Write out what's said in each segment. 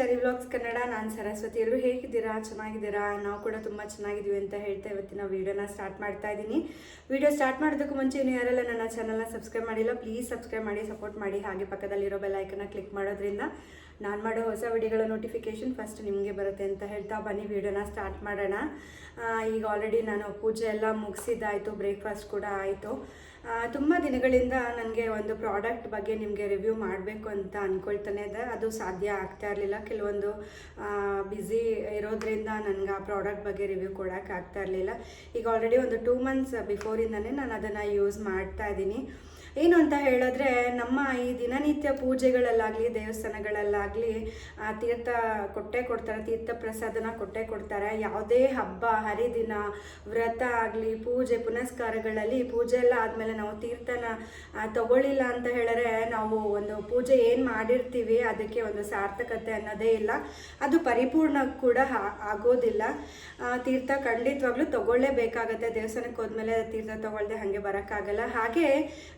ನಾನು ಸರಸ್ವತಿ ಎಲ್ಲರೂ ಹೇಗಿದ್ದೀರಾ? ಚೆನ್ನಾಗಿದ್ದೀರಾ? ನಾವು ಕೂಡ ತುಂಬ ಚೆನ್ನಾಗಿದ್ದೀವಿ ಅಂತ ಹೇಳ್ತಾ ಇವತ್ತಿನ ವೀಡಿಯೋನ ಸ್ಟಾರ್ಟ್ ಮಾಡ್ತಾ ಇದ್ದೀನಿ. ವಿಡಿಯೋ ಸ್ಟಾರ್ಟ್ ಮಾಡೋದಕ್ಕೂ ಮುಂಚೆ ಇನ್ನು ಯಾರೆಲ್ಲ ನನ್ನ ಚಾನಲ್ನ ಸಬ್ಸ್ಕ್ರೈಬ್ ಮಾಡಿಲ್ಲ ಪ್ಲೀಸ್ ಸಬ್ಸ್ಕ್ರೈಬ್ ಮಾಡಿ ಸಪೋರ್ಟ್ ಮಾಡಿ. ಹಾಗೆ ಪಕ್ಕದಲ್ಲಿರೋ ಬೆಲ್ ಐಕನ್ನ ಕ್ಲಿಕ್ ಮಾಡೋದ್ರಿಂದ ನಾನು ಮಾಡೋ ಹೊಸ ವಿಡಿಯೋಗಳ ನೋಟಿಫಿಕೇಶನ್ ಫಸ್ಟ್ ನಿಮಗೆ ಬರುತ್ತೆ ಅಂತ ಹೇಳ್ತಾ ಬನ್ನಿ, ವಿಡಿಯೋನ ಸ್ಟಾರ್ಟ್ ಮಾಡೋಣ. ಈಗ ಆಲ್ರೆಡಿ ನಾನು ಪೂಜೆ ಎಲ್ಲ ಮುಗಿಸಿದ್ದಾಯಿತು ಬ್ರೇಕ್ಫಾಸ್ಟ್ ಕೂಡ ಆಯಿತು. ತುಂಬ ದಿನಗಳಿಂದ ನನಗೆ ಒಂದು ಪ್ರಾಡಕ್ಟ್ ಬಗ್ಗೆ ನಿಮಗೆ ರಿವ್ಯೂ ಮಾಡಬೇಕು ಅಂತ ಅಂದ್ಕೊಳ್ತಾನೆ ಇದೆ. ಅದು ಸಾಧ್ಯ ಆಗ್ತಾ ಇರಲಿಲ್ಲ. ಕೆಲವೊಂದು ಬ್ಯುಸಿ ಇರೋದ್ರಿಂದ ನನಗೆ ಆ ಪ್ರಾಡಕ್ಟ್ ಬಗ್ಗೆ ರಿವ್ಯೂ ಕೊಡೋಕ್ಕಾಗ್ತಾ ಇರಲಿಲ್ಲ. ಈಗ ಆಲ್ರೆಡಿ ಒಂದು ಟೂ ಮಂತ್ಸ್ ಬಿಫೋರಿಂದನೇ ನಾನು ಅದನ್ನು ಯೂಸ್ ಮಾಡ್ತಾ ಇದ್ದೀನಿ. ಏನು ಅಂತ ಹೇಳಿದ್ರೆ ನಮ್ಮ ಈ ದಿನನಿತ್ಯ ಪೂಜೆಗಳಲ್ಲಾಗಲಿ ದೇವಸ್ಥಾನಗಳಲ್ಲಾಗಲಿ ಆ, ತೀರ್ಥ ಕೊಟ್ಟೆ ಕೊಡ್ತಾರೆ ತೀರ್ಥ ಪ್ರಸಾದನ ಕೊಟ್ಟೆ ಕೊಡ್ತಾರೆ. ಯಾವುದೇ ಹಬ್ಬ ಹರಿದಿನ ವ್ರತ ಆಗಲಿ ಪೂಜೆ ಪುನಸ್ಕಾರಗಳಲ್ಲಿ ಪೂಜೆ ಎಲ್ಲ ಆದಮೇಲೆ ನಾವು ತೀರ್ಥನ ತಗೊಳ್ಳಿಲ್ಲ ಅಂತ ಹೇಳಿದ್ರೆ ನಾವು ಒಂದು ಪೂಜೆ ಏನು ಮಾಡಿರ್ತೀವಿ ಅದಕ್ಕೆ ಒಂದು ಸಾರ್ಥಕತೆ ಅನ್ನೋದೇ ಇಲ್ಲ. ಅದು ಪರಿಪೂರ್ಣ ಕೂಡ ಆಗೋದಿಲ್ಲ. ತೀರ್ಥ ಖಂಡಿತವಾಗ್ಲೂ ತಗೊಳ್ಳೇಬೇಕಾಗತ್ತೆ. ದೇವಸ್ಥಾನಕ್ಕೆ ಹೋದ್ಮೇಲೆ ತೀರ್ಥ ತಗೊಳ್ಳದೆ ಹಾಗೆ ಬರೋಕ್ಕಾಗಲ್ಲ. ಹಾಗೆ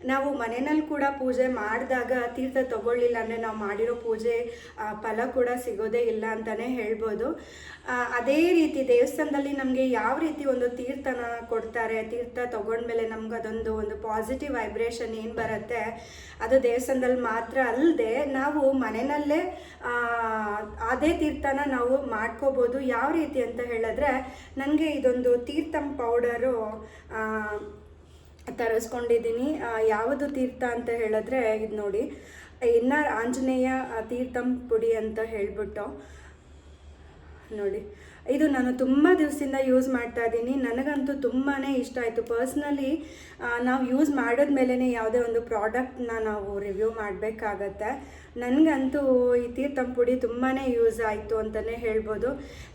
ನಾವು ಮನೆಯಲ್ಲಿ ಕೂಡ ಪೂಜೆ ಮಾಡಿದಾಗ ತೀರ್ಥ ತಗೊಳ್ಳಿಲ್ಲ ಅಂದರೆ ನಾವು ಮಾಡಿರೋ ಪೂಜೆ ಫಲ ಕೂಡ ಸಿಗೋದೇ ಇಲ್ಲ ಅಂತಲೇ ಹೇಳ್ಬೋದು. ಅದೇ ರೀತಿ ದೇವಸ್ಥಾನದಲ್ಲಿ ನಮಗೆ ಯಾವ ರೀತಿ ಒಂದು ತೀರ್ಥನ ಕೊಡ್ತಾರೆ, ತೀರ್ಥ ತಗೊಂಡ್ಮೇಲೆ ನಮ್ಗೆ ಅದೊಂದು ಒಂದು ಪಾಸಿಟಿವ್ ವೈಬ್ರೇಷನ್ ಏನು ಬರುತ್ತೆ, ಅದು ದೇವಸ್ಥಾನದಲ್ಲಿ ಮಾತ್ರ ಅಲ್ಲದೆ ನಾವು ಮನೆಯಲ್ಲೇ ಅದೇ ತೀರ್ಥನ ನಾವು ಮಾಡ್ಕೋಬೋದು. ಯಾವ ರೀತಿ ಅಂತ ಹೇಳಿದ್ರೆ ನನಗೆ ಇದೊಂದು ತೀರ್ಥಂ ಪೌಡರು ತರಿಸ್ಕೊಂಡಿದ್ದೀನಿ. ಯಾವುದು ತೀರ್ಥ ಅಂತ ಹೇಳಿದ್ರೆ ಇದು ನೋಡಿ. ಇನ್ನ ಆಂಜನೇಯ ಆ, ತೀರ್ಥಂ ಪುಡಿ ಅಂತ ಹೇಳ್ಬಿಟ್ಟು ನೋಡಿ. ಇದು ನಾನು ತುಂಬ ದಿವಸದಿಂದ ಯೂಸ್ ಮಾಡ್ತಾ ಇದ್ದೀನಿ. ನನಗಂತೂ ತುಂಬಾ ಇಷ್ಟ ಆಯಿತು. ಪರ್ಸ್ನಲಿ ನಾವು ಯೂಸ್ ಮಾಡಿದ್ಮೇಲೆ ಯಾವುದೇ ಒಂದು ಪ್ರಾಡಕ್ಟ್ನ ನಾವು ರಿವ್ಯೂ ಮಾಡಬೇಕಾಗತ್ತೆ. ನನಗಂತೂ ಈ ತೀರ್ಥಂ ಪುಡಿ ತುಂಬಾ ಯೂಸ್ ಆಯಿತು ಅಂತಲೇ ಹೇಳ್ಬೋದು.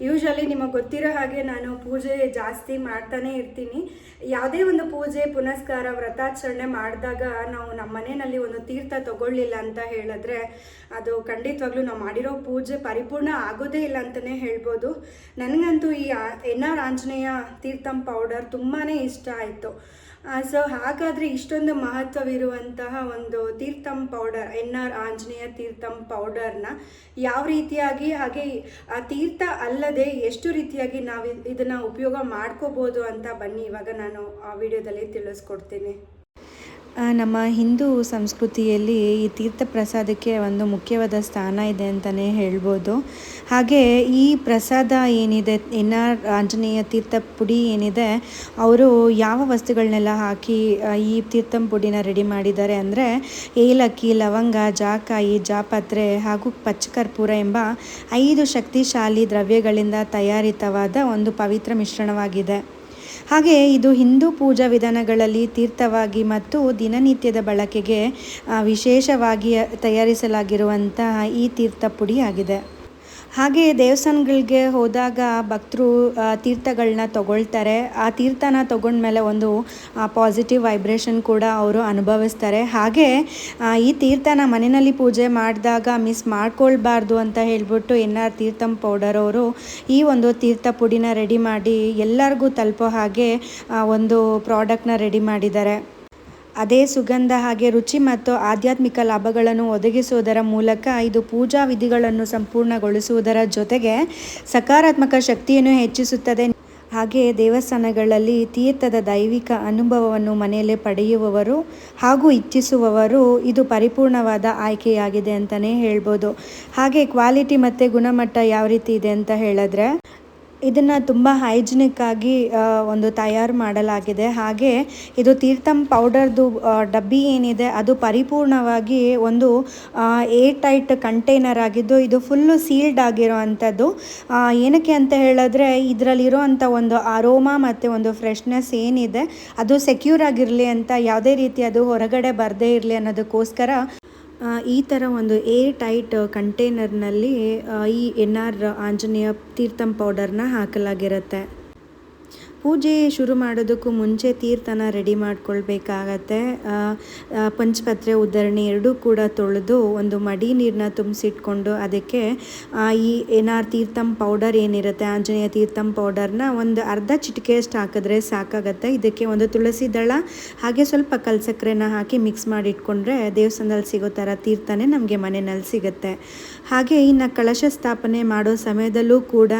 ಯೂಶ್ವಲಿ ನಿಮಗೆ ಗೊತ್ತಿರೋ ಹಾಗೆ ನಾನು ಪೂಜೆ ಜಾಸ್ತಿ ಮಾಡ್ತಾನೆ ಇರ್ತೀನಿ. ಯಾವುದೇ ಒಂದು ಪೂಜೆ, ಪುನಸ್ಕಾರ, ವ್ರತಾಚರಣೆ ಮಾಡಿದಾಗ ನಾವು ನಮ್ಮ ಮನೆಯಲ್ಲಿ ಒಂದು ತೀರ್ಥ ತಗೊಳ್ಳಿಲ್ಲ ಅಂತ ಹೇಳಿದ್ರೆ ಅದು ಖಂಡಿತವಾಗ್ಲೂ ನಾವು ಮಾಡಿರೋ ಪೂಜೆ ಪರಿಪೂರ್ಣ ಆಗೋದೇ ಇಲ್ಲ ಅಂತಲೇ ಹೇಳ್ಬೋದು. ನನಗಂತೂ ಈ N R Anjaneya Theertham powder ತುಂಬಾ ಇಷ್ಟ ಆಯಿತು. ಸೊ ಹಾಗಾದರೆ ಇಷ್ಟೊಂದು ಮಹತ್ವವಿರುವಂತಹ ಒಂದು Theertham powder, N R Anjaneya Theertham ಪೌಡರ್ನ ಯಾವ ರೀತಿಯಾಗಿ, ಹಾಗೆ ಆ ತೀರ್ಥ ಅಲ್ಲದೆ ಎಷ್ಟು ರೀತಿಯಾಗಿ ನಾವು ಇದನ್ನು ಉಪಯೋಗ ಮಾಡ್ಕೋಬೋದು ಅಂತ ಬನ್ನಿ. ಇವಾಗ ನಾನು ಆ ವಿಡಿಯೋದಲ್ಲಿ ತಿಳಿಸ್ಕೊಡ್ತೀನಿ. ನಮ್ಮ ಹಿಂದೂ ಸಂಸ್ಕೃತಿಯಲ್ಲಿ ಈ ತೀರ್ಥ ಪ್ರಸಾದಕ್ಕೆ ಒಂದು ಮುಖ್ಯವಾದ ಸ್ಥಾನ ಇದೆ ಅಂತಲೇ ಹೇಳ್ಬೋದು. ಹಾಗೆ ಈ ಪ್ರಸಾದ ಏನಿದೆ, ಎನ್ ಆರ್ ಆಂಜನೇಯ ತೀರ್ಥ ಪುಡಿ ಏನಿದೆ, ಅವರು ಯಾವ ವಸ್ತುಗಳನ್ನೆಲ್ಲ ಹಾಕಿ ಈ ತೀರ್ಥಂ ಪುಡಿನ ರೆಡಿ ಮಾಡಿದ್ದಾರೆ ಅಂದರೆ ಏಲಕ್ಕಿ, ಲವಂಗ, ಜಾಕಾಯಿ, ಜಾಪತ್ರೆ ಹಾಗೂ ಪಚ್ಚಕರ್ಪೂರ ಎಂಬ ಐದು ಶಕ್ತಿಶಾಲಿ ದ್ರವ್ಯಗಳಿಂದ ತಯಾರಿತವಾದ ಒಂದು ಪವಿತ್ರ ಮಿಶ್ರಣವಾಗಿದೆ. ಹಾಗೆ ಇದು ಹಿಂದೂ ಪೂಜಾ ವಿಧಾನಗಳಲ್ಲಿ ತೀರ್ಥವಾಗಿ ಮತ್ತು ದಿನನಿತ್ಯದ ಬಳಕೆಗೆ ವಿಶೇಷವಾಗಿ ತಯಾರಿಸಲಾಗಿರುವಂತಹ ಈ ತೀರ್ಥ ಪುಡಿಯಾಗಿದೆ. ಹಾಗೆ ದೇವಸ್ಥಾನಗಳಿಗೆ ಹೋದಾಗ ಭಕ್ತರು ತೀರ್ಥಗಳನ್ನ ತಗೊಳ್ತಾರೆ. ಆ ತೀರ್ಥನ ತಗೊಂಡ್ಮೇಲೆ ಒಂದು ಪಾಸಿಟಿವ್ ವೈಬ್ರೇಷನ್ ಕೂಡ ಅವರು ಅನುಭವಿಸ್ತಾರೆ. ಹಾಗೆ ಈ ತೀರ್ಥನ ಮನೆಯಲ್ಲಿ ಪೂಜೆ ಮಾಡಿದಾಗ ಮಿಸ್ ಮಾಡ್ಕೊಳ್ಬಾರ್ದು ಅಂತ ಹೇಳ್ಬಿಟ್ಟು ಎನ್ ಆರ್ ತೀರ್ಥಂ ಪೌಡರ್ ಅವರು ಈ ಒಂದು ತೀರ್ಥ ಪುಡಿನ ರೆಡಿ ಮಾಡಿ ಎಲ್ಲರಿಗೂ ತಲುಪೋ ಹಾಗೆ ಒಂದು ಪ್ರಾಡಕ್ಟ್ನ ರೆಡಿ ಮಾಡಿದ್ದಾರೆ. ಅದೇ ಸುಗಂಧ ಹಾಗೆ ರುಚಿ ಮತ್ತು ಆಧ್ಯಾತ್ಮಿಕ ಲಾಭಗಳನ್ನು ಒದಗಿಸುವುದರ ಮೂಲಕ ಇದು ಪೂಜಾ ವಿಧಿಗಳನ್ನು ಸಂಪೂರ್ಣಗೊಳಿಸುವುದರ ಜೊತೆಗೆ ಸಕಾರಾತ್ಮಕ ಶಕ್ತಿಯನ್ನು ಹೆಚ್ಚಿಸುತ್ತದೆ. ಹಾಗೆ ದೇವಸ್ಥಾನಗಳಲ್ಲಿ ತೀರ್ಥದ ದೈವಿಕ ಅನುಭವವನ್ನು ಮನೆಯಲ್ಲೇ ಪಡೆಯುವವರು ಹಾಗೂ ಇಚ್ಛಿಸುವವರು ಇದು ಪರಿಪೂರ್ಣವಾದ ಆಯ್ಕೆಯಾಗಿದೆ ಅಂತಲೇ ಹೇಳ್ಬೋದು. ಹಾಗೆ ಕ್ವಾಲಿಟಿ ಮತ್ತು ಗುಣಮಟ್ಟ ಯಾವ ರೀತಿ ಇದೆ ಅಂತ ಹೇಳಿದ್ರೆ ಇದನ್ನು ತುಂಬ ಹೈಜಿನಿಕ್ಕಾಗಿ ಒಂದು ತಯಾರು ಮಾಡಲಾಗಿದೆ. ಹಾಗೆ ಇದು ತೀರ್ಥಂ ಪೌಡರ್ದು ಡಬ್ಬಿ ಏನಿದೆ, ಅದು ಪರಿಪೂರ್ಣವಾಗಿ ಒಂದು ಏರ್ ಟೈಟ್ ಕಂಟೈನರ್ ಆಗಿದ್ದು, ಇದು ಫುಲ್ಲು ಸೀಲ್ಡ್ ಆಗಿರೋ ಅಂಥದ್ದು ಏನಕ್ಕೆ ಅಂತ ಹೇಳಿದ್ರೆ ಇದರಲ್ಲಿರೋ ಅಂಥ ಒಂದು ಅರೋಮಾ ಮತ್ತು ಒಂದು ಫ್ರೆಶ್ನೆಸ್ ಏನಿದೆ, ಅದು ಸೆಕ್ಯೂರ್ ಆಗಿರಲಿ ಅಂತ, ಯಾವುದೇ ರೀತಿ ಅದು ಹೊರಗಡೆ ಬರದೇ ಇರಲಿ ಅನ್ನೋದಕ್ಕೋಸ್ಕರ ಈ ಥರ ಒಂದು ಏರ್ ಟೈಟ್ ಕಂಟೈನರ್ನಲ್ಲಿ ಈ ಎನ್ ಆರ್ ಆಂಜನೇಯ ತೀರ್ಥಂ ಪೌಡರ್ನ ಹಾಕಲಾಗಿರುತ್ತೆ. ಪೂಜೆ ಶುರು ಮಾಡೋದಕ್ಕೂ ಮುಂಚೆ ತೀರ್ಥನ ರೆಡಿ ಮಾಡ್ಕೊಳ್ಬೇಕಾಗತ್ತೆ. ಪಂಚಪತ್ರೆ ಉದ್ದರಣೆ ಎರಡೂ ಕೂಡ ತೊಳೆದು ಒಂದು ಮಡಿ ನೀರನ್ನ ತುಂಬಿಸಿಟ್ಕೊಂಡು ಅದಕ್ಕೆ ಈ ಏನಾರು ತೀರ್ಥಂ ಪೌಡರ್ ಏನಿರುತ್ತೆ, ಆಂಜನೇಯ ತೀರ್ಥಂ ಪೌಡರ್ನ ಒಂದು ಅರ್ಧ ಚಿಟಿಕೆಯಷ್ಟು ಹಾಕಿದ್ರೆ ಸಾಕಾಗತ್ತೆ. ಇದಕ್ಕೆ ಒಂದು ತುಳಸಿ ದಳ ಹಾಗೆ ಸ್ವಲ್ಪ ಕಲ್ಸಕ್ಕರೆನ ಹಾಕಿ ಮಿಕ್ಸ್ ಮಾಡಿ ಇಟ್ಕೊಂಡ್ರೆ ದೇವಸ್ಥಾನದಲ್ಲಿ ಸಿಗೋ ಥರ ತೀರ್ಥನೇ ನಮಗೆ ಮನೆಯಲ್ಲಿ ಸಿಗುತ್ತೆ. ಹಾಗೆ ಇನ್ನು ಕಳಶ ಸ್ಥಾಪನೆ ಮಾಡೋ ಸಮಯದಲ್ಲೂ ಕೂಡ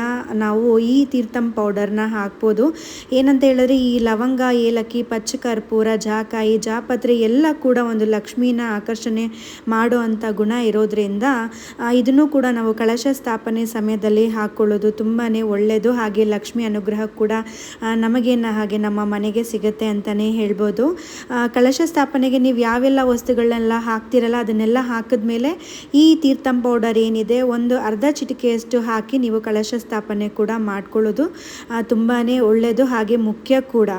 ನಾವು ಈ ತೀರ್ಥಂ ಪೌಡರ್ನ ಹಾಕ್ಬೋದು. ಏನಂತ ಹೇಳಿದ್ರೆ ಈ ಲವಂಗ, ಏಲಕ್ಕಿ ಪಚ್ಚ ಕರ್ಪೂರ ಜಾಕಾಯಿ, ಜಾಪತ್ರೆ ಎಲ್ಲ ಕೂಡ ಒಂದು ಲಕ್ಷ್ಮೀನ ಆಕರ್ಷಣೆ ಮಾಡೋ ಅಂಥ ಗುಣ ಇರೋದ್ರಿಂದ ಇದನ್ನು ಕೂಡ ನಾವು ಕಳಶ ಸ್ಥಾಪನೆ ಸಮಯದಲ್ಲಿ ಹಾಕ್ಕೊಳ್ಳೋದು ತುಂಬಾ ಒಳ್ಳೆಯದು ಹಾಗೆ ಲಕ್ಷ್ಮಿ ಅನುಗ್ರಹ ಕೂಡ ನಮಗೇನ ಹಾಗೆ ನಮ್ಮ ಮನೆಗೆ ಸಿಗುತ್ತೆ ಅಂತಲೇ ಹೇಳ್ಬೋದು. ಕಳಶ ಸ್ಥಾಪನೆಗೆ ನೀವು ಯಾವೆಲ್ಲ ವಸ್ತುಗಳನ್ನೆಲ್ಲ ಹಾಕ್ತಿರಲ್ಲ, ಅದನ್ನೆಲ್ಲ ಹಾಕಿದ ಮೇಲೆ ಈ ತೀರ್ಥಂ ಪೌಡರ್ ಏನಿದೆ, ಒಂದು ಅರ್ಧ ಚಿಟಿಕೆಯಷ್ಟು ಹಾಕಿ ನೀವು ಕಳಶ ಸ್ಥಾಪನೆ ಕೂಡ ಮಾಡ್ಕೊಳ್ಳೋದು ತುಂಬಾ ಒಳ್ಳೆಯದು ಹಾಗೆ ಮುಖ್ಯ ಕೂಡ.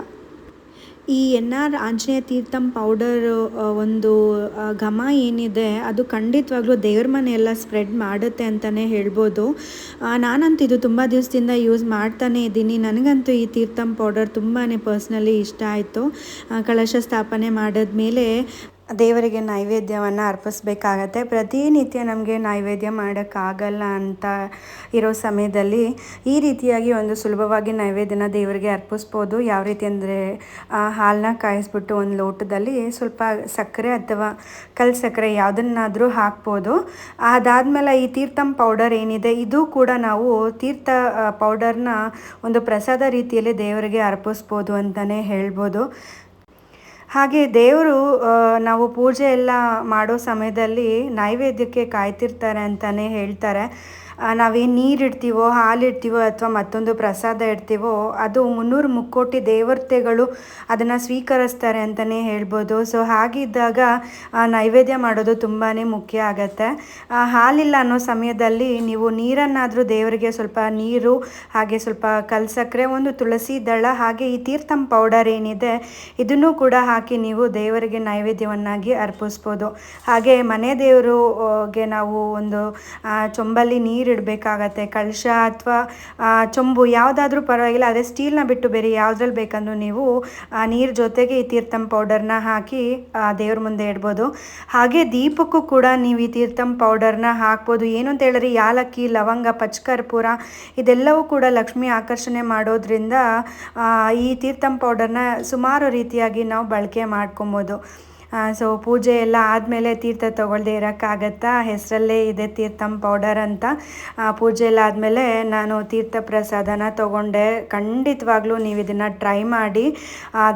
ಈ N R Anjaneya Theertham powder ಒಂದು ಘಮ ಏನಿದೆ, ಅದು ಖಂಡಿತವಾಗ್ಲೂ ದೇವ್ರ ಮನೆ ಎಲ್ಲ ಸ್ಪ್ರೆಡ್ ಮಾಡುತ್ತೆ ಅಂತಲೇ ಹೇಳ್ಬೋದು. ನಾನಂತೂ ಇದು ತುಂಬ ದಿವಸದಿಂದ ಯೂಸ್ ಮಾಡ್ತಾನೇ ಇದ್ದೀನಿ. ನನಗಂತೂ ಈ ತೀರ್ಥಂ ಪೌಡರ್ ತುಂಬಾ ಪರ್ಸ್ನಲಿ ಇಷ್ಟ ಆಯಿತು. ಕಳಶ ಸ್ಥಾಪನೆ ಮಾಡಿದ್ಮೇಲೆ ದೇವರಿಗೆ ನೈವೇದ್ಯವನ್ನು ಅರ್ಪಿಸ್ಬೇಕಾಗತ್ತೆ. ಪ್ರತಿನಿತ್ಯ ನಮಗೆ ನೈವೇದ್ಯ ಮಾಡೋಕ್ಕಾಗಲ್ಲ ಅಂತ ಇರೋ ಸಮಯದಲ್ಲಿ ಈ ರೀತಿಯಾಗಿ ಒಂದು ಸುಲಭವಾಗಿ ನೈವೇದ್ಯನ ದೇವರಿಗೆ ಅರ್ಪಿಸ್ಬೋದು. ಯಾವ ರೀತಿ ಅಂದರೆ ಹಾಲನ್ನ ಕಾಯಿಸ್ಬಿಟ್ಟು ಒಂದು ಲೋಟದಲ್ಲಿ ಸ್ವಲ್ಪ ಸಕ್ಕರೆ ಅಥವಾ ಕಲ್ ಸಕ್ಕರೆ ಯಾವುದನ್ನಾದರೂ ಹಾಕ್ಬೋದು. ಅದಾದಮೇಲೆ ಈ ತೀರ್ಥಂ ಪೌಡರ್ ಏನಿದೆ, ಇದು ಕೂಡ ನಾವು ತೀರ್ಥ ಪೌಡರ್ನ ಒಂದು ಪ್ರಸಾದ ರೀತಿಯಲ್ಲಿ ದೇವರಿಗೆ ಅರ್ಪಿಸ್ಬೋದು ಅಂತಲೇ ಹೇಳ್ಬೋದು. ಹಾಗೆ ದೇವರು ನಾವು ಪೂಜೆ ಎಲ್ಲ ಮಾಡೋ ಸಮಯದಲ್ಲಿ ನೈವೇದ್ಯಕ್ಕೆ ಕಾಯ್ತಿರ್ತಾರೆ ಅಂತಲೇ ಹೇಳ್ತಾರೆ. ನಾವೇನು ನೀರು ಇಡ್ತೀವೋ, ಹಾಲು ಇಡ್ತೀವೋ ಅಥವಾ ಮತ್ತೊಂದು ಪ್ರಸಾದ ಇಡ್ತೀವೋ, ಅದು ಮುನ್ನೂರು ಮುಕ್ಕೋಟಿ ದೇವತೆಗಳು ಅದನ್ನು ಸ್ವೀಕರಿಸ್ತಾರೆ ಅಂತಲೇ ಹೇಳ್ಬೋದು. ಸೊ ಹಾಗಿದ್ದಾಗ ನೈವೇದ್ಯ ಮಾಡೋದು ತುಂಬಾ ಮುಖ್ಯ ಆಗತ್ತೆ. ಹಾಲಿಲ್ಲ ಅನ್ನೋ ಸಮಯದಲ್ಲಿ ನೀವು ನೀರನ್ನಾದರೂ ದೇವರಿಗೆ ಸ್ವಲ್ಪ ನೀರು, ಹಾಗೆ ಸ್ವಲ್ಪ ಕಲ್ಸಕ್ರೆ, ಒಂದು ತುಳಸಿ ದಳ, ಹಾಗೆ ಈ ತೀರ್ಥಂ ಪೌಡರ್ ಏನಿದೆ, ಇದನ್ನು ಕೂಡ ಹಾಕಿ ನೀವು ದೇವರಿಗೆ ನೈವೇದ್ಯವನ್ನಾಗಿ ಅರ್ಪಿಸ್ಬೋದು. ಹಾಗೆ ಮನೆ ದೇವರುಗೆ ನಾವು ಒಂದು ಚೊಂಬಲ್ಲಿ ನೀರು ಇಡಬೇಕಾಗತ್ತೆ ಕಳಶ ಅಥವಾ ಚೊಂಬು ಯಾವುದಾದ್ರೂ ಪರವಾಗಿಲ್ಲ, ಅದೇ ಸ್ಟೀಲ್ನ ಬಿಟ್ಟು ಬೇರೆ ಯಾವುದ್ರಲ್ಲಿ ಬೇಕಂದ್ರೂ ನೀವು ನೀರ್ ಜೊತೆಗೆ ಈ ತೀರ್ಥಂ ಪೌಡರ್ನ ಹಾಕಿ ದೇವ್ರ ಮುಂದೆ ಇಡ್ಬೋದು. ಹಾಗೆ ದೀಪಕ್ಕೂ ಕೂಡ ನೀವು ಈ ತೀರ್ಥಂ ಪೌಡರ್ನ ಹಾಕ್ಬೋದು. ಏನು ಅಂತ ಹೇಳಿದ್ರೆ ಯಾಲಕ್ಕಿ, ಲವಂಗ, ಪಚ್ಕರ್ಪೂರ ಇದೆಲ್ಲವೂ ಕೂಡ ಲಕ್ಷ್ಮಿ ಆಕರ್ಷಣೆ ಮಾಡೋದ್ರಿಂದ ಈ ತೀರ್ಥಂ ಪೌಡರ್ನ ಸುಮಾರು ರೀತಿಯಾಗಿ ನಾವು ಬಳಕೆ ಮಾಡ್ಕೊಬೋದು. ಸೊ ಪೂಜೆ ಎಲ್ಲ ಆದಮೇಲೆ ತೀರ್ಥ ತೊಗೊಳ್ದೆ ಇರೋಕ್ಕಾಗತ್ತಾ? ಹೆಸರಲ್ಲೇ ಇದೆ ತೀರ್ಥಂ ಪೌಡರ್ ಅಂತ. ಪೂಜೆ ಎಲ್ಲ ಆದಮೇಲೆ ನಾನು ತೀರ್ಥ ಪ್ರಸಾದನ ತೊಗೊಂಡೆ. ಖಂಡಿತವಾಗ್ಲೂ ನೀವು ಇದನ್ನು ಟ್ರೈ ಮಾಡಿ.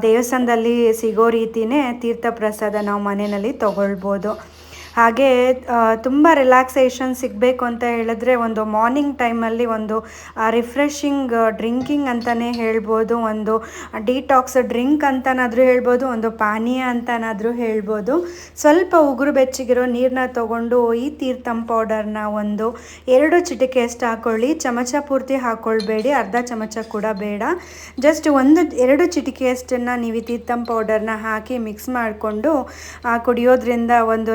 ದೇವಸ್ಥಾನದಲ್ಲಿ ಸಿಗೋ ರೀತಿಯೇ ತೀರ್ಥ ಪ್ರಸಾದ ನಾವು ಮನೆಯಲ್ಲಿ ತೊಗೊಳ್ಬೋದು. ಹಾಗೆ ತುಂಬ ರಿಲ್ಯಾಕ್ಸೇಷನ್ ಸಿಗಬೇಕು ಅಂತ ಹೇಳಿದ್ರೆ ಒಂದು ಮಾರ್ನಿಂಗ್ ಟೈಮಲ್ಲಿ ಒಂದು ರಿಫ್ರೆಶಿಂಗ್ ಡ್ರಿಂಕಿಂಗ್ ಅಂತಲೇ ಹೇಳ್ಬೋದು, ಒಂದು ಡಿಟಾಕ್ಸ್ ಡ್ರಿಂಕ್ ಅಂತನಾದರೂ ಹೇಳ್ಬೋದು, ಒಂದು ಪಾನೀಯ ಅಂತನಾದರೂ ಹೇಳ್ಬೋದು. ಸ್ವಲ್ಪ ಉಗುರು ಬೆಚ್ಚಗಿರೋ ನೀರನ್ನ ತೊಗೊಂಡು ಈ ತೀರ್ಥಂ ಪೌಡರ್ನ ಒಂದು ಎರಡು ಚಿಟಿಕೆಯಷ್ಟು ಹಾಕ್ಕೊಳ್ಳಿ ಚಮಚ ಪೂರ್ತಿ ಹಾಕ್ಕೊಳ್ಬೇಡಿ ಅರ್ಧ ಚಮಚ ಕೂಡ ಬೇಡ. ಜಸ್ಟ್ ಒಂದು, ಎರಡು ಚಿಟಿಕೆಯಷ್ಟನ್ನು ನೀವು ಈ ತೀರ್ಥಂ ಪೌಡರ್ನ ಹಾಕಿ ಮಿಕ್ಸ್ ಮಾಡಿಕೊಂಡು ಕುಡಿಯೋದ್ರಿಂದ ಒಂದು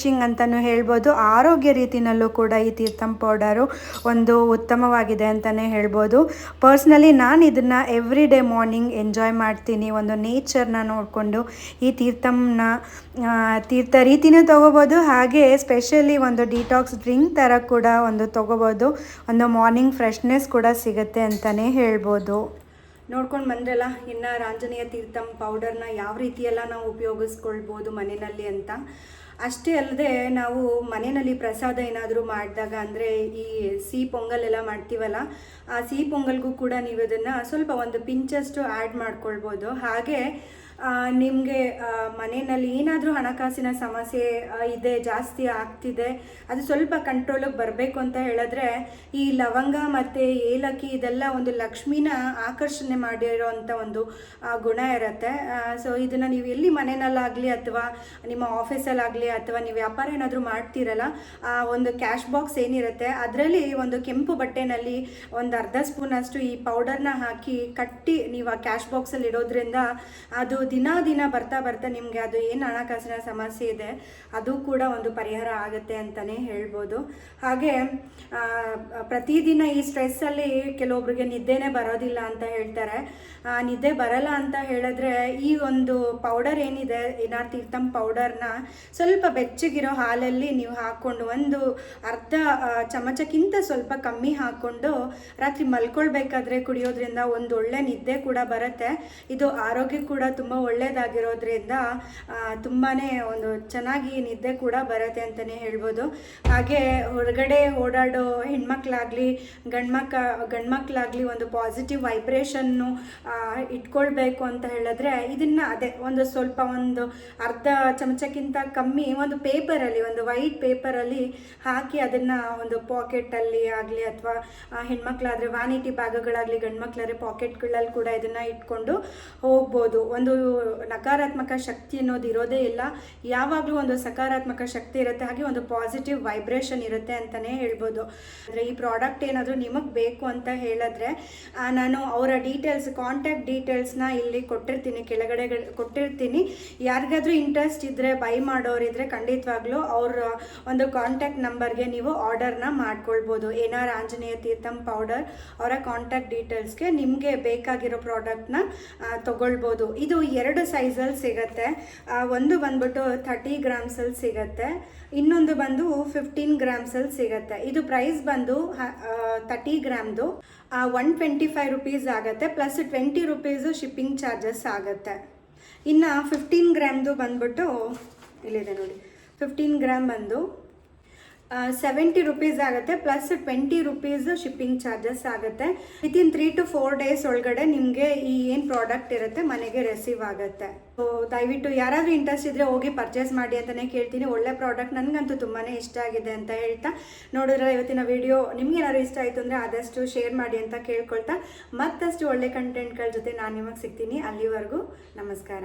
ರಿಫ್ರೆಶಿಂಗ್ ಅಂತಲೂ ಹೇಳ್ಬೋದು. ಆರೋಗ್ಯ ರೀತಿಯಲ್ಲೂ ಕೂಡ ಈ ತೀರ್ಥಂ ಪೌಡರು ಒಂದು ಉತ್ತಮವಾಗಿದೆ ಅಂತಲೇ ಹೇಳ್ಬೋದು. ಪರ್ಸ್ನಲಿ ನಾನು ಇದನ್ನು ಎವ್ರಿ ಡೇ ಮಾರ್ನಿಂಗ್ ಎಂಜಾಯ್ ಮಾಡ್ತೀನಿ. ಒಂದು ನೇಚರ್ನ ನೋಡಿಕೊಂಡು ಈ ತೀರ್ಥಂನ ತೀರ್ಥ ರೀತಿನೂ ತೊಗೋಬೋದು. ಹಾಗೆ ಸ್ಪೆಷಲಿ ಒಂದು ಡಿಟಾಕ್ಸ್ ಡ್ರಿಂಕ್ ಥರ ಕೂಡ ಒಂದು ತೊಗೋಬೋದು. ಒಂದು ಮಾರ್ನಿಂಗ್ ಫ್ರೆಶ್ನೆಸ್ ಕೂಡ ಸಿಗುತ್ತೆ ಅಂತಲೇ ಹೇಳ್ಬೋದು. ನೋಡ್ಕೊಂಡು ಬಂದ್ರಲ್ಲ, ಇನ್ನು ರಾಂಜನೇಯ ತೀರ್ಥಂ ಪೌಡರ್ನ ಯಾವ ರೀತಿಯೆಲ್ಲ ನಾವು ಉಪಯೋಗಿಸ್ಕೊಳ್ಬೋದು ಮನೆಯಲ್ಲಿ ಅಂತ. ಅಷ್ಟೇ ಅಲ್ಲದೆ ನಾವು ಮನೆಯಲ್ಲಿ ಪ್ರಸಾದ ಏನಾದರೂ ಮಾಡಿದಾಗ ಅಂದರೆ ಈ ಸಿಹಿ ಪೊಂಗಲ್ ಎಲ್ಲ ಮಾಡ್ತೀವಲ್ಲ, ಆ ಸಿಹಿ ಪೊಂಗಲ್ಗೂ ಕೂಡ ನೀವು ಇದನ್ನು ಸ್ವಲ್ಪ ಒಂದು ಪಿಂಚಷ್ಟು ಆ್ಯಡ್ ಮಾಡ್ಕೊಳ್ಬೋದು. ಹಾಗೆ ನಿಮಗೆ ಮನೆಯಲ್ಲಿ ಏನಾದರೂ ಹಣಕಾಸಿನ ಸಮಸ್ಯೆ ಇದೆ, ಜಾಸ್ತಿ ಆಗ್ತಿದೆ, ಅದು ಸ್ವಲ್ಪ ಕಂಟ್ರೋಲಿಗೆ ಬರಬೇಕು ಅಂತ ಹೇಳಿದ್ರೆ, ಈ ಲವಂಗ ಮತ್ತು ಏಲಕ್ಕಿ ಇದೆಲ್ಲ ಒಂದು ಲಕ್ಷ್ಮಿನ ಆಕರ್ಷಣೆ ಮಾಡಿರೋಂಥ ಒಂದು ಗುಣ ಇರುತ್ತೆ. ಸೊ ಇದನ್ನು ನೀವು ಎಲ್ಲಿ ಮನೆಯಲ್ಲಾಗಲಿ ಅಥವಾ ನಿಮ್ಮ ಆಫೀಸಲ್ಲಾಗಲಿ ಅಥವಾ ನೀವು ವ್ಯಾಪಾರ ಏನಾದರೂ ಮಾಡ್ತೀರಲ್ಲ, ಆ, ಒಂದು ಕ್ಯಾಶ್ ಬಾಕ್ಸ್ ಏನಿರುತ್ತೆ, ಅದರಲ್ಲಿ ಒಂದು ಕೆಂಪು ಬಟ್ಟೆನಲ್ಲಿ ಒಂದು ಅರ್ಧ ಸ್ಪೂನಷ್ಟು ಈ ಪೌಡರ್ನ ಹಾಕಿ ಕಟ್ಟಿ ನೀವು ಆ ಕ್ಯಾಶ್ ಬಾಕ್ಸಲ್ಲಿ ಇಡೋದ್ರಿಂದ ಅದು ದಿನ ದಿನ ಬರ್ತಾ ಬರ್ತಾ ನಿಮಗೆ ಅದು ಏನು ಹಣಕಾಸಿನ ಸಮಸ್ಯೆ ಇದೆ, ಅದು ಕೂಡ ಒಂದು ಪರಿಹಾರ ಆಗುತ್ತೆ ಅಂತಲೇ ಹೇಳ್ಬೋದು. ಹಾಗೆ ಪ್ರತಿದಿನ ಈ ಸ್ಟ್ರೆಸ್ಸಲ್ಲಿ ಕೆಲವೊಬ್ರಿಗೆ ನಿದ್ದೆನೇ ಬರೋದಿಲ್ಲ ಅಂತ ಹೇಳ್ತಾರೆ. ನಿದ್ದೆ ಬರಲ್ಲ ಅಂತ ಹೇಳಿದ್ರೆ ಈ ಒಂದು ಪೌಡರ್ ಏನಿದೆ ಏನಾರ್ ತೀರ್ಥಂ ಪೌಡರ್ನ ಸ್ವಲ್ಪ ಬೆಚ್ಚಗಿರೋ ಹಾಲಲ್ಲಿ ನೀವು ಹಾಕ್ಕೊಂಡು ಒಂದು ಅರ್ಧ ಚಮಚಕ್ಕಿಂತ ಸ್ವಲ್ಪ ಕಮ್ಮಿ ಹಾಕ್ಕೊಂಡು ರಾತ್ರಿ ಮಲ್ಕೊಳ್ಬೇಕಾದ್ರೆ ಕುಡಿಯೋದ್ರಿಂದ ಒಂದು ಒಳ್ಳೆ ನಿದ್ದೆ ಕೂಡ ಬರುತ್ತೆ. ಇದು ಆರೋಗ್ಯ ಕೂಡ ತುಂಬ ಒಳ್ಳೆಯದಾಗಿರೋದ್ರಿಂದ ತುಂಬಾ ಒಂದು ಚೆನ್ನಾಗಿ ನಿದ್ದೆ ಕೂಡ ಬರುತ್ತೆ ಅಂತಲೇ ಹೇಳ್ಬೋದು. ಹಾಗೆ ಹೊರಗಡೆ ಓಡಾಡೋ ಹೆಣ್ಮಕ್ಳಾಗಲಿ, ಗಂಡ್ಮಕ್ಕ, ಗಂಡ್ಮಕ್ಳಾಗಲಿ ಒಂದು ಪಾಸಿಟಿವ್ ವೈಬ್ರೇಷನ್ನು ಇಟ್ಕೊಳ್ಬೇಕು ಅಂತ ಹೇಳಿದ್ರೆ, ಇದನ್ನು ಅದೇ ಒಂದು ಸ್ವಲ್ಪ ಒಂದು ಅರ್ಧ ಚಮಚಕ್ಕಿಂತ ಕಮ್ಮಿ ಒಂದು ಪೇಪರಲ್ಲಿ ಒಂದು ವೈಟ್ ಪೇಪರಲ್ಲಿ ಹಾಕಿ ಅದನ್ನು ಒಂದು ಪಾಕೆಟಲ್ಲಿ ಆಗಲಿ ಅಥವಾ ಹೆಣ್ಮಕ್ಳಾದರೆ ವಾನಿಟಿ ಭಾಗಗಳಾಗಲಿ ಗಂಡ್ಮಕ್ಳಾದ್ರೆ ಪಾಕೆಟ್ಗಳಲ್ಲಿ ಕೂಡ ಇದನ್ನು ಇಟ್ಕೊಂಡು ಹೋಗ್ಬೋದು. ಒಂದು ನಕಾರಾತ್ಮಕ ಶಕ್ತಿ ಅನ್ನೋದು ಇರೋದೇ ಇಲ್ಲ. ಯಾವಾಗಲೂ ಒಂದು ಸಕಾರಾತ್ಮಕ ಶಕ್ತಿ ಇರುತ್ತೆ, ಹಾಗೆ ಒಂದು ಪಾಸಿಟಿವ್ ವೈಬ್ರೇಷನ್ ಇರುತ್ತೆ ಅಂತಲೇ ಹೇಳ್ಬೋದು. ಅಂದರೆ ಈ ಪ್ರಾಡಕ್ಟ್ ಏನಾದರೂ ನಿಮಗೆ ಬೇಕು ಅಂತ ಹೇಳಿದ್ರೆ ನಾನು ಅವರ ಡೀಟೇಲ್ಸ್ ಕಾಂಟ್ಯಾಕ್ಟ್ ಡೀಟೇಲ್ಸ್ನ ಇಲ್ಲಿ ಕೊಟ್ಟಿರ್ತೀನಿ, ಕೆಳಗಡೆ ಕೊಟ್ಟಿರ್ತೀನಿ. ಯಾರಿಗಾದರೂ ಇಂಟ್ರೆಸ್ಟ್ ಇದ್ದರೆ ಬೈ ಮಾಡೋರಿದ್ರೆ ಖಂಡಿತವಾಗ್ಲೂ ಅವ್ರ, ಒಂದು ಕಾಂಟ್ಯಾಕ್ಟ್ ನಂಬರ್ಗೆ ನೀವು ಆರ್ಡರ್ನ ಮಾಡ್ಕೊಳ್ಬೋದು. ಏನಾರ ಆಂಜನೇಯ ತೀರ್ಥಂ ಪೌಡರ್ ಅವರ ಕಾಂಟ್ಯಾಕ್ಟ್ ಡೀಟೇಲ್ಸ್ಗೆ ನಿಮಗೆ ಬೇಕಾಗಿರೋ ಪ್ರಾಡಕ್ಟ್ನ ತಗೊಳ್ಬೋದು. ಇದು ಎರಡು ಸೈಜಲ್ಲಿ ಸಿಗುತ್ತೆ. ಒಂದು ಬಂದುಬಿಟ್ಟು ಥರ್ಟಿ ಗ್ರಾಮ್ಸಲ್ಲಿ ಸಿಗತ್ತೆ. ಇನ್ನೊಂದು ಬಂದು ಫಿಫ್ಟೀನ್ ಗ್ರಾಮ್ಸಲ್ಲಿ ಸಿಗುತ್ತೆ. ಇದು ಪ್ರೈಸ್ ಬಂದು ಥರ್ಟಿ ಗ್ರಾಮ್ದು. ಒನ್ ಟ್ವೆಂಟಿ ಫೈವ್ ರುಪೀಸ್ ಆಗುತ್ತೆ. Plus twenty rupees shipping charges ಆಗುತ್ತೆ. ಇನ್ನು ಫಿಫ್ಟೀನ್ ಗ್ರಾಮ್ದು ಬಂದ್ಬಿಟ್ಟು, ಇಲ್ಲಿದೆ ನೋಡಿ. ಫಿಫ್ಟೀನ್ ಗ್ರಾಮ್ ಬಂದು ಸೆವೆಂಟಿ ರುಪೀಸ್ ಆಗುತ್ತೆ plus twenty rupees shipping charges ಆಗುತ್ತೆ. Within three to four days ಒಳಗಡೆ ನಿಮಗೆ ಈ ಏನು ಪ್ರಾಡಕ್ಟ್ ಇರುತ್ತೆ, ಮನೆಗೆ ರಿಸೀವ್ ಆಗುತ್ತೆ. ಸೊ ದಯವಿಟ್ಟು ಯಾರಾದರೂ ಇಂಟ್ರೆಸ್ಟ್ ಇದ್ದರೆ ಹೋಗಿ ಪರ್ಚೇಸ್ ಮಾಡಿ ಅಂತಲೇ ಕೇಳ್ತೀನಿ. ಒಳ್ಳೆ ಪ್ರಾಡಕ್ಟ್ ನನಗಂತೂ ತುಂಬಾ ಇಷ್ಟ ಆಗಿದೆ ಅಂತ ಹೇಳ್ತಾ. ನೋಡಿದ್ರೆ ಇವತ್ತಿನ ವಿಡಿಯೋ ನಿಮ್ಗೆ ಏನಾದ್ರು ಇಷ್ಟ ಆಯಿತು ಅಂದರೆ ಆದಷ್ಟು ಶೇರ್ ಮಾಡಿ ಅಂತ ಕೇಳ್ಕೊಳ್ತಾ. ಮತ್ತಷ್ಟು ಒಳ್ಳೆ ಕಂಟೆಂಟ್ಗಳ ಜೊತೆ ನಾನು ನಿಮಗೆ ಸಿಗ್ತೀನಿ. ಅಲ್ಲಿವರೆಗೂ ನಮಸ್ಕಾರ.